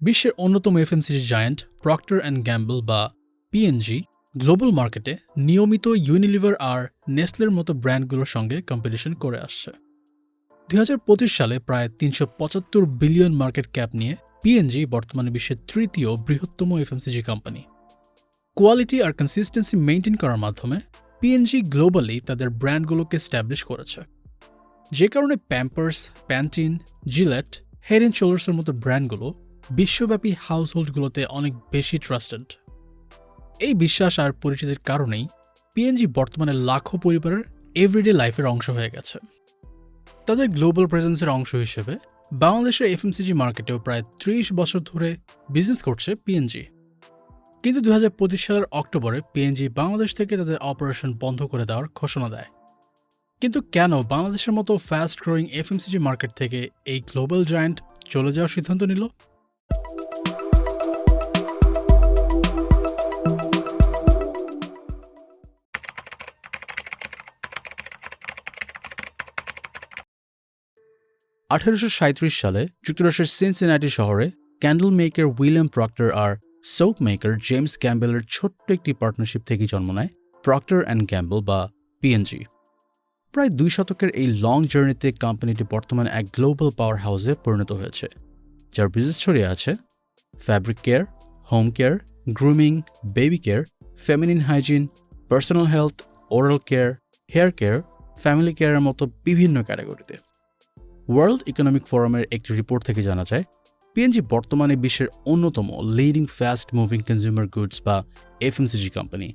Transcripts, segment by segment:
বিশ্বের অন্যতম FMCG giant Procter and Gamble বা পিএনজি গ্লোবাল মার্কেটে নিয়মিত ইউনিলিভার আর নেসলের মতো ব্র্যান্ডগুলোর সঙ্গে কম্পিটিশন করে আসছে। দু হাজার পঁচিশ সালে প্রায় তিনশো পঁচাত্তর বিলিয়ন মার্কেট ক্যাপ নিয়ে পিএনজি বর্তমানে বিশ্বের তৃতীয় বৃহত্তম এফএমসিজি কোম্পানি। কোয়ালিটি আর কনসিস্টেন্সি মেনটেন করার মাধ্যমে পিএনজি গ্লোবালি তাদের ব্র্যান্ডগুলোকে স্ট্যাবলিশ করেছে। যে কারণে Pampers Pantene Gillette head and শোল্ডার্সের মতো ব্র্যান্ডগুলো বিশ্বব্যাপী হাউসহোল্ডগুলোতে অনেক বেশি ট্রাস্টেড এই বিশ্বাস আর পরিচিতির কারণেই পিএনজি বর্তমানে লাখো পরিবারের এভরিডে লাইফের অংশ হয়ে গেছে। তাদের গ্লোবাল প্রেজেন্সের অংশ হিসেবে বাংলাদেশের এফএমসিজি মার্কেটেও প্রায় ত্রিশ বছর ধরে বিজনেস করছে পিএনজি কিন্তু দু হাজার পঁচিশ সালের অক্টোবরে পিএনজি বাংলাদেশ থেকে তাদের অপারেশন বন্ধ করে দেওয়ার ঘোষণা দেয়। কিন্তু কেন বাংলাদেশের মতো ফাস্ট গ্রোয়িং এফএমসিজি মার্কেট থেকে এই গ্লোবাল জায়ান্ট চলে যাওয়ার সিদ্ধান্ত নিল? আঠারোশো সাঁইত্রিশ সালে যুক্তরাষ্ট্রের সিনসিনাটি শহরে ক্যান্ডেল মেকার উইলিয়াম প্রক্টর আর সোপ মেকার জেমস ক্যাম্বেলের ছোট্ট একটি পার্টনারশিপ থেকে জন্ম নেয় প্রক্টর অ্যান্ড ক্যাম্বেল বা পিএনজি প্রায় দুই শতকের এই লং জার্নিতে কোম্পানিটি বর্তমানে এক গ্লোবাল পাওয়ার হাউসে পরিণত হয়েছে, যার বিজনেস ছড়িয়ে আছে fabric care home care grooming baby care feminine hygiene personal health oral care hair care family কেয়ারের মতো বিভিন্ন ক্যাটাগরিতে ওয়ার্ল্ড ইকোনমিক ফোরামের একটি রিপোর্ট থেকে জানা যায় পিএনজি বর্তমানে বিশ্বের অন্যতম leading fast moving consumer goods বা এফএমসিজি কোম্পানি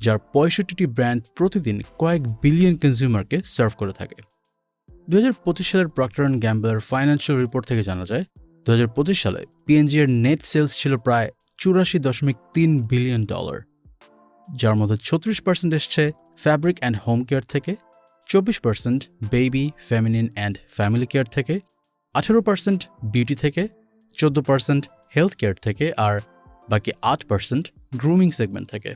যার পঁয়ষট্টিটি ব্র্যান্ড প্রতিদিন কয়েক বিলিয়ন কনজিউমারকে সার্ভ করে থাকে। দুহাজার পঁচিশ সালের প্রক্টর অ্যান্ড গ্যাম্বলার ফাইন্যান্সিয়াল রিপোর্ট থেকে জানা যায় দু হাজার পঁচিশ সালে পিএনজি এর নেট সেলস ছিল প্রায় চুরাশি দশমিক তিন বিলিয়ন ডলার যার মধ্যে ছত্রিশ পার্সেন্ট এসছে ফ্যাব্রিক অ্যান্ড হোম কেয়ার থেকে চব্বিশ percent baby feminine and family care থেকে, আঠেরো পার্সেন্ট বিউটি থেকে, চোদ্দ পার্সেন্ট হেলথ কেয়ার থেকে আর বাকি আট পার্সেন্ট গ্রুমিং সেগমেন্ট থেকে।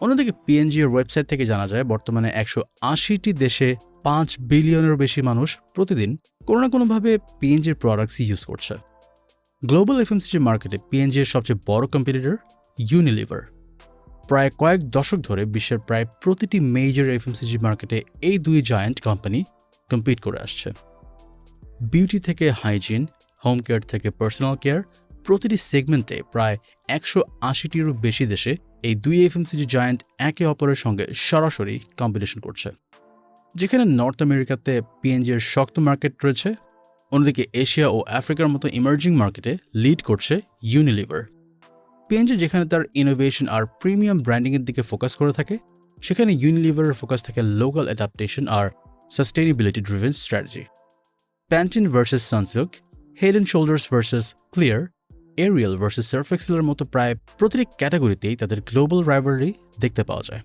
অন্যদিকে পিএনজি এর ওয়েবসাইট থেকে জানা যায়, বর্তমানে একশো আশিটি দেশে পাঁচ বিলিয়নের বেশি মানুষ প্রতিদিন কোনো না কোনোভাবে পিএনজির প্রোডাক্টস ইউজ করছে। গ্লোবাল এফএমসিজি মার্কেটে পিএনজি এর সবচেয়ে বড় কম্পিটিটর ইউনিলিভার প্রায় কয়েক দশক ধরে বিশ্বের প্রায় প্রতিটি মেজর এফএমসিজি মার্কেটে এই দুই জায়ান্ট কোম্পানি কম্পিট করে আসছে। বিউটি থেকে হাইজিন হোম কেয়ার থেকে পার্সোনাল কেয়ার প্রতিটি সেগমেন্টে প্রায় একশো আশিটিরও বেশি দেশে এই দুই এফএমসিজি জায়ান্ট একে অপরের সঙ্গে সরাসরি কম্পিটিশন করছে। যেখানে নর্থ আমেরিকাতে পিএনজির শক্ত মার্কেট রয়েছে, অন্যদিকে এশিয়া ও আফ্রিকার মতো ইমার্জিং মার্কেটে লিড করছে ইউনিলিভার পিএনজি যেখানে তার ইনোভেশন আর প্রিমিয়াম ব্র্যান্ডিংয়ের দিকে ফোকাস করে থাকে, সেখানে ইউনিলিভারের ফোকাস থাকে local adaptation R sustainability driven strategy Pantene versus Sunsilk Head and Shoulders versus Clear Ariel versus সার্ফেক্সেলের মতো প্রায় প্রতিটি ক্যাটাগরিতেই তাদের গ্লোবাল রাইভারি দেখতে পাওয়া যায়।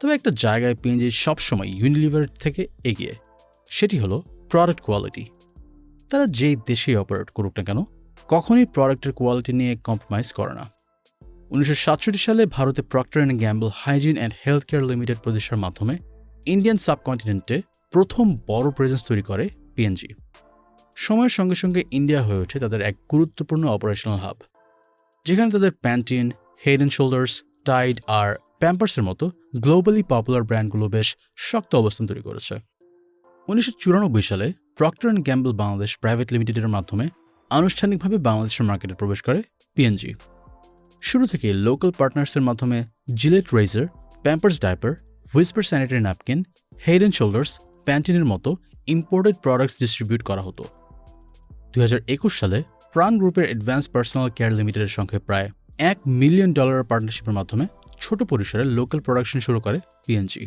তবে একটা জায়গায় পিএনজি সবসময় ইউনিলিভার থেকে এগিয়ে, সেটি হলো প্রোডাক্ট কোয়ালিটি তারা যেই দেশেই অপারেট করুক না কেন কখনই প্রোডাক্টের কোয়ালিটি নিয়ে কম্প্রোমাইজ করে না। উনিশশো সাতষট্টি সালে ভারতে Procter and Gamble Hygiene and Health Care Limited প্রতিষ্ঠার মাধ্যমে ইন্ডিয়ান সাবকন্টিনেন্টে প্রথম বড় প্রেজেন্স তৈরি করে পিএনজি সময়ের সঙ্গে সঙ্গে ইন্ডিয়া হয়ে ওঠে তাদের এক গুরুত্বপূর্ণ অপারেশনাল হাব যেখানে তাদের Pantene Head and Shoulders Tide আর প্যাম্পার্সের মতো গ্লোবালি পপুলার ব্র্যান্ডগুলো বেশ শক্ত অবস্থান তৈরি করেছে। উনিশশো চুরানব্বই সালে Procter and Gamble Bangladesh Private লিমিটেডের মাধ্যমে আনুষ্ঠানিকভাবে বাংলাদেশের মার্কেটে প্রবেশ করে পিএনজি শুরু থেকে লোকাল পার্টনার্সের মাধ্যমে Gillette razor Pampers diaper Whisper sanitary napkin Head and Shoulders প্যান্টিনের মতো ইম্পোর্টেড প্রোডাক্টস ডিস্ট্রিবিউট করা হতো। দু হাজার একুশ সালে প্রাণ গ্রুপের অ্যাডভান্স পার্সোনাল কেয়ার লিমিটেডের সঙ্গে প্রায় এক মিলিয়ন ডলারের পার্টনারশিপের মাধ্যমে ছোট পরিসরে লোকাল প্রোডাকশন শুরু করে পিএনজি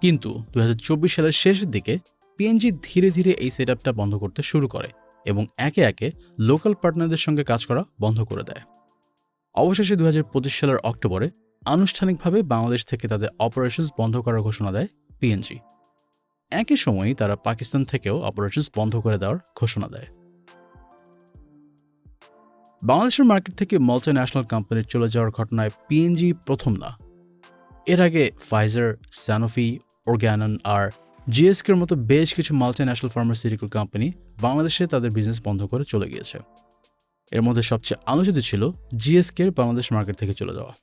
কিন্তু দু হাজার চব্বিশ সালের শেষের দিকে পিএনজি ধীরে ধীরে এই সেট বন্ধ করতে শুরু করে। এবং একে একে লোকাল পার্টনারদের সঙ্গে কাজ করা বন্ধ করে দেয়। অবশেষে দু হাজার পঁচিশ সালের অক্টোবরে আনুষ্ঠানিকভাবে বাংলাদেশ থেকে তাদের অপারেশনস বন্ধ করার ঘোষণা দেয় পিএনজি একই সময়ই তারা পাকিস্তান থেকেও অপারেশনস বন্ধ করে দেওয়ার ঘোষণা দেয়। বাংলাদেশের মার্কেট থেকে মাল্টি ন্যাশনাল কোম্পানির চলে যাওয়ার ঘটনায় পিএনজি প্রথম না। এর আগে ফাইজার স্যানোফি অর্গ্যানন আর জিএসকের মতো বেশ কিছু মাল্টি ন্যাশনাল ফার্মাসিউটিক্যাল কোম্পানি বাংলাদেশে তাদের বিজনেস বন্ধ করে চলে গিয়েছে। এর মধ্যে সবচেয়ে আলোচিত ছিল জিএসকের বাংলাদেশ মার্কেট থেকে চলে যাওয়া।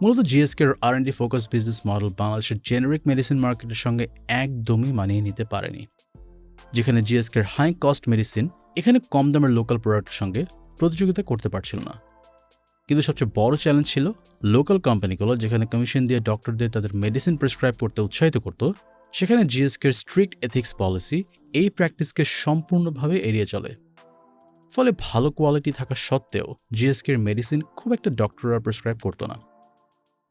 মূলত জিএসকের R and D focus business model বাংলাদেশের জেনারিক মেডিসিন মার্কেটের সঙ্গে একদমই মানিয়ে নিতে পারেনি। যেখানে জিএসকের হাই কস্ট মেডিসিন এখানে কম দামের লোকাল প্রোডাক্টের সঙ্গে প্রতিযোগিতা করতে পারছিল না। কিন্তু সবচেয়ে বড় চ্যালেঞ্জ ছিল লোকাল কোম্পানিগুলো যেখানে কমিশন দিয়ে ডক্টরদের তাদের মেডিসিন প্রেসক্রাইব করতে উৎসাহিত করত, সেখানে জিএসকের স্ট্রিক্ট এথিক্স পলিসি এই প্র্যাকটিসকে সম্পূর্ণভাবে এড়িয়ে চলে। ফলে ভালো কোয়ালিটি থাকা সত্ত্বেও জিএসকের মেডিসিন খুব একটা ডক্টররা প্রেসক্রাইব করতো না।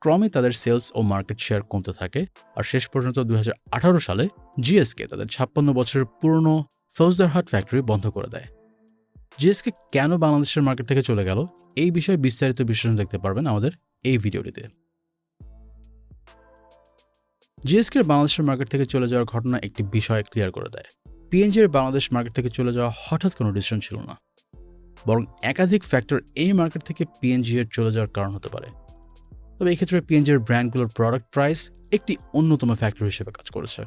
ক্রমে তাদের সেলস ও মার্কেট শেয়ার কমতে থাকে আর শেষ পর্যন্ত দু হাজার আঠারো সালে জিএসকে তাদের ছাপ্পান্ন বছরের পুরনো ফৌজদারহাট ফ্যাক্টরি বন্ধ করে দেয়। জিএসকে কেন বাংলাদেশের মার্কেট থেকে চলে গেল এই বিষয়ে বিস্তারিত বিশ্লেষণ দেখতে পারবেন আমাদের এই ভিডিওটিতে। জিএসকের বাংলাদেশের মার্কেট থেকে চলে যাওয়ার ঘটনা একটি বিষয় ক্লিয়ার করে দেয়। পিএনজি এর বাংলাদেশ মার্কেট থেকে চলে যাওয়া হঠাৎ কোনো ডিসিশন ছিল না। বরং একাধিক ফ্যাক্টর এই মার্কেট থেকে পিএনজি এর চলে যাওয়ার কারণ হতে পারে। তবে এক্ষেত্রে পিএনজির ব্র্যান্ডগুলোর প্রোডাক্ট প্রাইস একটি অন্যতম ফ্যাক্টর হিসেবে কাজ করেছে।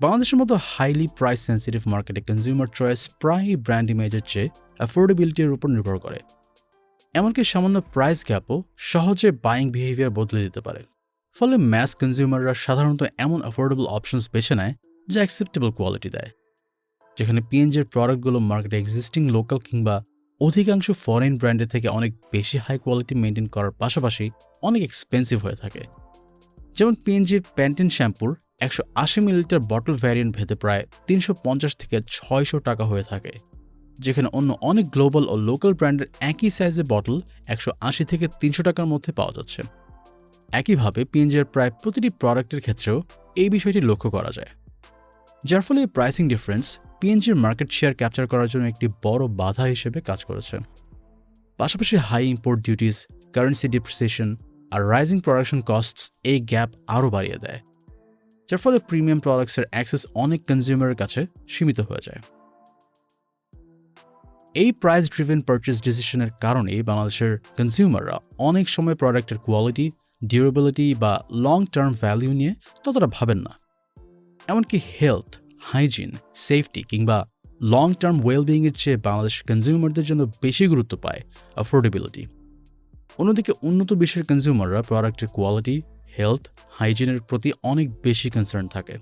বাংলাদেশের মতো হাইলি প্রাইস সেন্সিটিভ মার্কেটে কনজিউমার চয়েস প্রায়ই ব্র্যান্ড ইমেজের চেয়ে অ্যাফোর্ডেবিলিটির উপর নির্ভর করে। এমনকি সামান্য প্রাইস গ্যাপও সহজে বাইং বিহেভিয়ার বদলে দিতে পারে। ফলে ম্যাস কনজিউমাররা সাধারণত এমন অ্যাফোর্ডেবল অপশনস বেছে নেয় যা অ্যাকসেপ্টেবল কোয়ালিটি দেয়। যেখানে পিএনজির প্রোডাক্টগুলো মার্কেটে এক্সিস্টিং লোকাল কিংবা অধিকাংশ ফরেন ব্র্যান্ডের থেকে অনেক বেশি হাই কোয়ালিটি মেনটেন করার পাশাপাশি অনেক এক্সপেন্সিভ হয়ে থাকে। যেমন পিএনজির প্যান্টেন শ্যাম্পুর একশো আশি মিলিলিটার বটল ভ্যারিয়েন্ট ভেদে প্রায় তিনশো পঞ্চাশ থেকে ছয়শো টাকা হয়ে থাকে, যেখানে অন্য অনেক গ্লোবাল ও লোকাল ব্র্যান্ডের একই সাইজের বটল একশো আশি থেকে তিনশো টাকার মধ্যে পাওয়া যাচ্ছে। একইভাবে পিএনজির প্রায় প্রতিটি প্রোডাক্টের ক্ষেত্রেও এই বিষয়টি লক্ষ্য করা যায়। যার ফলে প্রাইসিং ডিফারেন্স পিএনজির মার্কেট শেয়ার ক্যাপচার করার জন্য একটি বড় বাধা হিসেবে কাজ করেছে। পাশাপাশি high import duties currency depreciation আর রাইজিং প্রোডাকশন কস্টস এই গ্যাপ আরও বাড়িয়ে দেয়, যার ফলে প্রিমিয়াম প্রোডাক্টসের অ্যাক্সেস অনেক কনজিউমারের কাছে সীমিত হয়ে যায়। এই প্রাইস ড্রিভেন পারচেস ডিসিশনের কারণে বাংলাদেশের কনজিউমাররা অনেক সময় প্রোডাক্টের কোয়ালিটি ডিউরেবিলিটি বা লং টার্ম ভ্যালিউ নিয়ে ততটা ভাবেন না। এমনকি হেলথ হাইজিন সেফটি কিংবা লং টার্ম ওয়েলবিংয়ের চেয়ে বাংলাদেশ কনজিউমারদের জন্য বেশি গুরুত্ব পায় অ্যাফোর্ডেবিলিটি অন্যদিকে উন্নত বিশ্বের কনজিউমাররা প্রোডাক্টের কোয়ালিটি হেলথ হাইজিনের প্রতি অনেক বেশি কনসার্ন থাকে।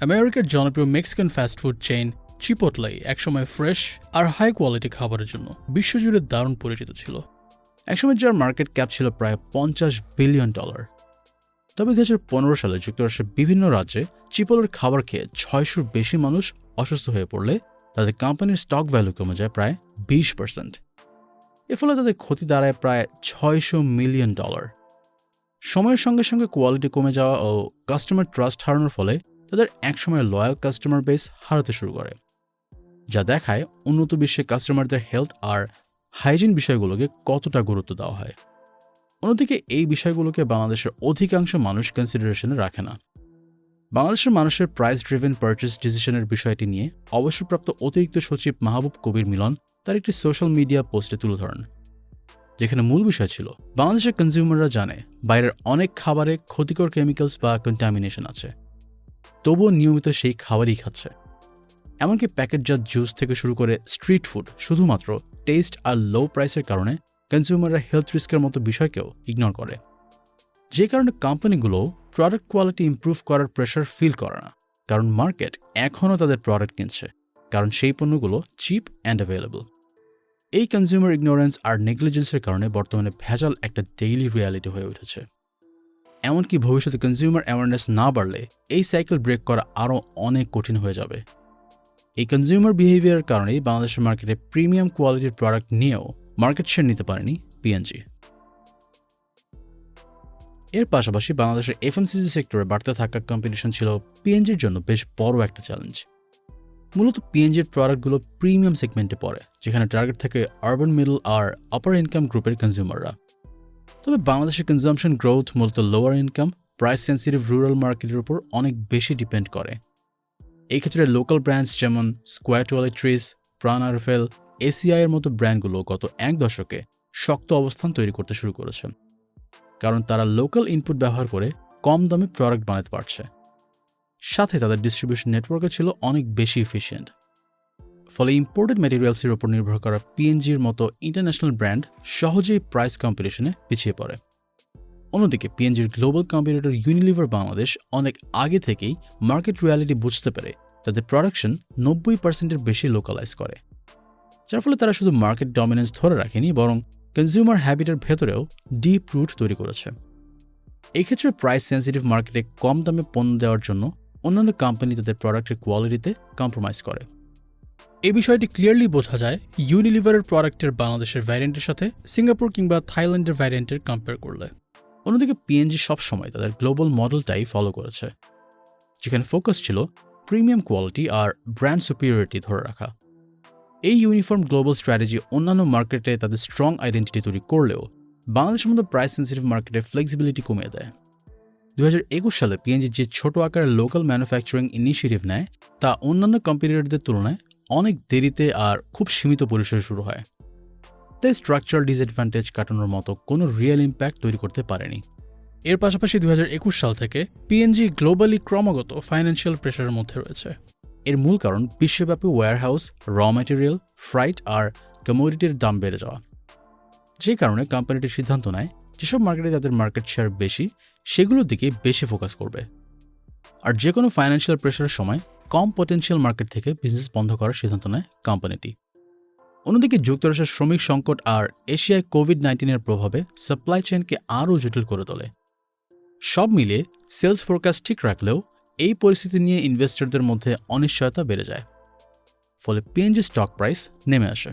আমেরিকার জনপ্রিয় মেক্সিকান ফাস্টফুড চেইন চিপোটলাই একসময় ফ্রেশ আর হাই কোয়ালিটি খাবারের জন্য বিশ্বজুড়ে দারুণ পরিচিত ছিল। একসময় যার মার্কেট ক্যাপ ছিল প্রায় পঞ্চাশ বিলিয়ন ডলার তবে দু সালে যুক্তরাষ্ট্রের বিভিন্ন রাজ্যে চিপলের খাবার খেয়ে ছয়শোর বেশি মানুষ অসুস্থ হয়ে পড়লে তাদের কোম্পানির স্টক ভ্যালু কমে যায় প্রায় বিশ পার্সেন্ট। এর ফলে তাদের ক্ষতি দাঁড়ায় প্রায় ছয়শো মিলিয়ন ডলার। সময়ের সঙ্গে সঙ্গে কোয়ালিটি কমে যাওয়া ও কাস্টমার ট্রাস্ট হারানোর ফলে তাদের একসময় লয়াল কাস্টমার বেস হারাতে শুরু করে। যা দেখায় উন্নত বিশ্বে কাস্টমারদের হেলথ আর হাইজিন বিষয়গুলোকে কতটা গুরুত্ব দেওয়া হয়। অন্যদিকে এই বিষয়গুলোকে বাংলাদেশের অধিকাংশ মানুষ কনসিডারেশনে রাখে না। বাংলাদেশের মানুষের প্রাইস ড্রিভেন পারচেস ডিসিশনের বিষয়টি নিয়ে অবসরপ্রাপ্ত অতিরিক্ত সচিব মাহবুব কবির মিলন তার একটি সোশ্যাল মিডিয়া পোস্টে তুলে ধরেন, যেখানে মূল বিষয় ছিল, বাংলাদেশের কনজিউমাররা জানে বাইরের অনেক খাবারে ক্ষতিকর কেমিক্যালস বা কন্টামিনেশন আছে, তবুও নিয়মিত সেই খাবারই খাচ্ছে। এমনকি প্যাকেটজাত জুস থেকে শুরু করে স্ট্রিট ফুড শুধুমাত্র টেস্ট আর লো প্রাইসের কারণে কনজিউমাররা হেলথ রিস্কের মতো বিষয়কেও ইগনোর করে। যে কারণে কোম্পানিগুলো প্রোডাক্ট কোয়ালিটি ইম্প্রুভ করার প্রেশার ফিল করে না। কারণ মার্কেট এখনও তাদের প্রোডাক্ট কিনছে। কারণ সেই পণ্যগুলো চিপ অ্যান্ড অ্যাভেলেবল এই কনজিউমার ইগনোরেন্স আর নেগলিজেন্সের কারণে বর্তমানে ভেজাল একটা ডেইলি রিয়ালিটি হয়ে উঠেছে। এমনকি ভবিষ্যতে কনজিউমার অ্যাওয়ারনেস না বাড়লে এই সাইকেল ব্রেক করা আরও অনেক কঠিন হয়ে যাবে। এই কনজিউমার বিহেভিয়ারের কারণেই বাংলাদেশের মার্কেটে প্রিমিয়াম কোয়ালিটির প্রোডাক্ট নিয়েও মার্কেট শেয়ার নিতে পারেনি পিএনজি এর পাশাপাশি বাংলাদেশের এফএমসিজি সেক্টরে বাড়তে থাকা কম্পিটিশন ছিল পিএনজির জন্য বেশ বড় একটা চ্যালেঞ্জ মূলত পিএনজির প্রোডাক্টগুলো প্রিমিয়াম সেগমেন্টে পড়ে, যেখানে টার্গেট থাকে আরবান মিডল আর আপার ইনকাম গ্রুপের কনজিউমাররা তবে বাংলাদেশের কনজামশন গ্রোথ মূলত lower income price sensitive rural মার্কেটের উপর অনেক বেশি ডিপেন্ড করে। এই ক্ষেত্রে লোকাল ব্র্যান্ডস যেমন Square Toiletries Pran RFL ACI এর মতো ব্র্যান্ডগুলো গত এক দশকে শক্ত অবস্থান তৈরি করতে শুরু করেছে, কারণ তারা লোকাল ইনপুট ব্যবহার করে কম দামে প্রোডাক্ট বানাতে পারছে। সাথে তাদের ডিস্ট্রিবিউশন নেটওয়ার্কও ছিল অনেক বেশি ইফিসিয়েন্ট ফলে ইম্পোর্টেড ম্যাটেরিয়ালসের ওপর নির্ভর করা পিএনজির মতো ইন্টারন্যাশনাল ব্র্যান্ড সহজেই প্রাইস কম্পিটিশনে পিছিয়ে পড়ে। অন্যদিকে পিএনজির গ্লোবাল কম্পিটিটর ইউনিলিভার বাংলাদেশ অনেক আগে থেকেই মার্কেট রিয়ালিটি বুঝতে পেরে তাদের প্রোডাকশন নব্বই পার্সেন্টের বেশি লোকালাইজ করে। যার ফলে তারা শুধু মার্কেট ডমিনেন্স ধরে রাখেনি, বরং কনজিউমার হ্যাবিটের ভেতরেও ডিপ রুট তৈরি করেছে। এক্ষেত্রে প্রাইস সেন্সিটিভ মার্কেটে কম দামে পণ্য দেওয়ার জন্য অন্যান্য কোম্পানি তাদের প্রোডাক্টের কোয়ালিটিতে কম্প্রোমাইজ করে। এই বিষয়টি ক্লিয়ারলি বোঝা যায় ইউনিলিভারের প্রোডাক্টের বাংলাদেশের ভ্যারিয়েন্টের সাথে সিঙ্গাপুর কিংবা থাইল্যান্ডের ভ্যারিয়েন্টের কম্পেয়ার করলে। অন্যদিকে পিএনজি সবসময় তাদের গ্লোবাল মডেলটাই ফলো করেছে, যেখানে ফোকাস ছিল প্রিমিয়াম কোয়ালিটি আর ব্র্যান্ড সুপিরিয়রিটি ধরে রাখা। এই ইউনিফর্ম গ্লোবাল স্ট্র্যাটেজি অন্যান্য মার্কেটে তাদের স্ট্রং আইডেন্টিটি তৈরি করলেও বাংলাদেশের মতো প্রাইস সেন্সিটিভ মার্কেটে ফ্লেক্সিবিলিটি কমিয়ে দেয়। দু একুশ সালে পিএনজি যে ছোট আকারের লোকাল ম্যানুফ্যাকচারিং ইনিশিয়েটিভ নেয়, তা অন্যান্য কম্পিটিটরদের তুলনায় অনেক দেরিতে আর খুব সীমিত পরিসরে শুরু হয়। তাই স্ট্রাকচারাল ডিসঅ্যাডভান্টেজ কাটানোর মতো কোনো রিয়েল ইম্প্যাক্ট তৈরি করতে পারেনি। এর পাশাপাশি দু হাজার একুশ সাল থেকে পিএনজি গ্লোবালি ক্রমাগত ফাইন্যান্সিয়াল প্রেশারের মধ্যে রয়েছে। এর মূল কারণ বিশ্বব্যাপী ওয়্যারহাউস র ম্যাটেরিয়াল ফ্রাইট আর কমোডিটির দাম বেড়ে যাওয়া। যে কারণে কোম্পানিটি সিদ্ধান্ত নেয় যেসব মার্কেটে তাদের মার্কেট শেয়ার বেশি, সেগুলোর দিকে বেশি ফোকাস করবে। আর যে কোনো ফাইন্যান্সিয়াল প্রেশারের সময় কম পটেনশিয়াল মার্কেট থেকে বিজনেস বন্ধ করার সিদ্ধান্ত নেয় কোম্পানিটি অন্যদিকে যুক্তরাষ্ট্রের শ্রমিক সংকট আর এশিয়ায় কোভিড নাইন্টিনের প্রভাবে সাপ্লাই চেনকে আরও জটিল করে তোলে। সব মিলিয়ে সেলস ফোরকাস্ট ঠিক রাখলেও এই পরিস্থিতি নিয়ে ইনভেস্টরদের মধ্যে অনিশ্চয়তা বেড়ে যায়। ফলে পিএনজি স্টক প্রাইস নেমে আসে।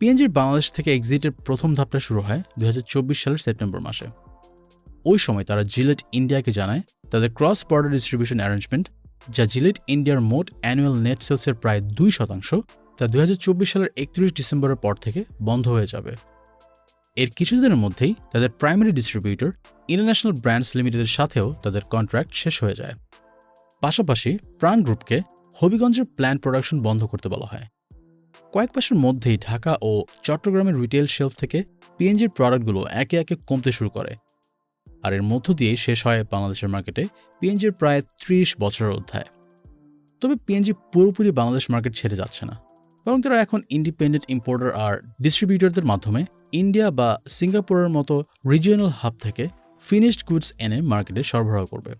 পিএনজির বাংলাদেশ থেকে এক্সিটের প্রথম ধাপটা শুরু হয় দুই হাজার চব্বিশ সালের সেপ্টেম্বর মাসে। ওই সময় তারা জিলেট ইন্ডিয়াকে জানায় তাদের ক্রস বর্ডার ডিস্ট্রিবিউশন অ্যারেঞ্জমেন্ট যা জিলেট ইন্ডিয়ার মোট অ্যানুয়াল নেট সেলসের প্রায় দুই শতাংশ তা দুই হাজার চব্বিশ সালের একত্রিশ ডিসেম্বরের পর থেকে বন্ধ হয়ে যাবে। এর কিছুদিনের মধ্যেই তাদের প্রাইমারি ডিস্ট্রিবিউটর ইন্টারন্যাশনাল ব্র্যান্ডস লিমিটেডের সাথেও তাদের কন্ট্রাক্ট শেষ হয়ে যায়। পাশাপাশি প্রাণ গ্রুপকে হবিগঞ্জের প্ল্যান্ট প্রোডাকশন বন্ধ করতে বলা হয়। কয়েক মাসের মধ্যেই ঢাকা ও চট্টগ্রামের রিটেল শেলফ থেকে পিএনজির প্রোডাক্টগুলো একে একে কমতে শুরু করে। আর এর মধ্য দিয়েই শেষ হয় বাংলাদেশের মার্কেটে পিএনজির প্রায় ত্রিশ বছরের অধ্যায়। তবে পিএনজি পুরোপুরি বাংলাদেশ মার্কেট ছেড়ে যাচ্ছে না। বরং তারা এখন ইন্ডিপেন্ডেন্ট ইম্পোর্টার আর ডিস্ট্রিবিউটরদের মাধ্যমে ইন্ডিয়া বা সিঙ্গাপুরের মতো রিজিয়নাল হাব থেকে ফিনিশড গুডস এনে মার্কেটে সরবরাহ করবে।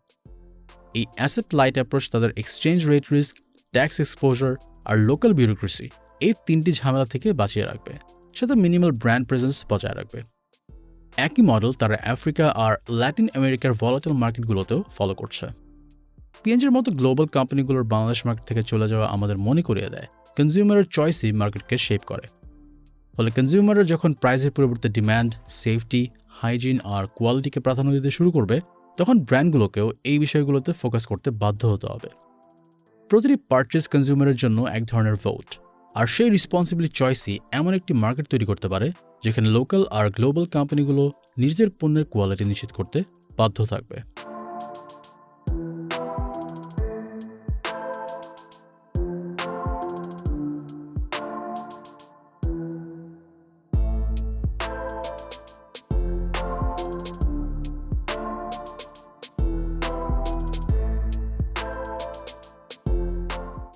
এই অ্যাসেট লাইট অ্যাপ্রোচ তাদের exchange rate risk tax exposure আর লোকাল বিউরোক্রেসি এই তিনটি ঝামেলা থেকে বাঁচিয়ে রাখবে, সাথে মিনিমাল ব্র্যান্ড প্রেজেন্স বজায় রাখবে। একই মডেল তারা আফ্রিকা আর ল্যাটিন আমেরিকার ভলাটাইল মার্কেটগুলোতেও ফলো করছে। পিএনজির মতো গ্লোবাল কোম্পানিগুলোর বাংলাদেশ মার্কেট থেকে চলে যাওয়া আমাদের মনে করিয়ে দেয়। কনজিউমারের চয়েসই মার্কেটকে শেপ করে। ফলে কনজিউমাররা যখন প্রাইসের পরিবর্তে ডিম্যান্ড সেফটি হাইজিন আর কোয়ালিটিকে প্রাধান্য দিতে শুরু করবে, তখন ব্র্যান্ডগুলোকেও এই বিষয়গুলোতে ফোকাস করতে বাধ্য হতে হবে। প্রতিটি পারচেস কনজিউমারের জন্য এক ধরনের ভোট আর সেই রেসপন্সিবিলি চয়েসই এমন একটি মার্কেট তৈরি করতে পারে, যেখানে লোকাল আর গ্লোবাল কোম্পানিগুলো নিজেদের পণ্যের কোয়ালিটি নিশ্চিত করতে বাধ্য থাকবে।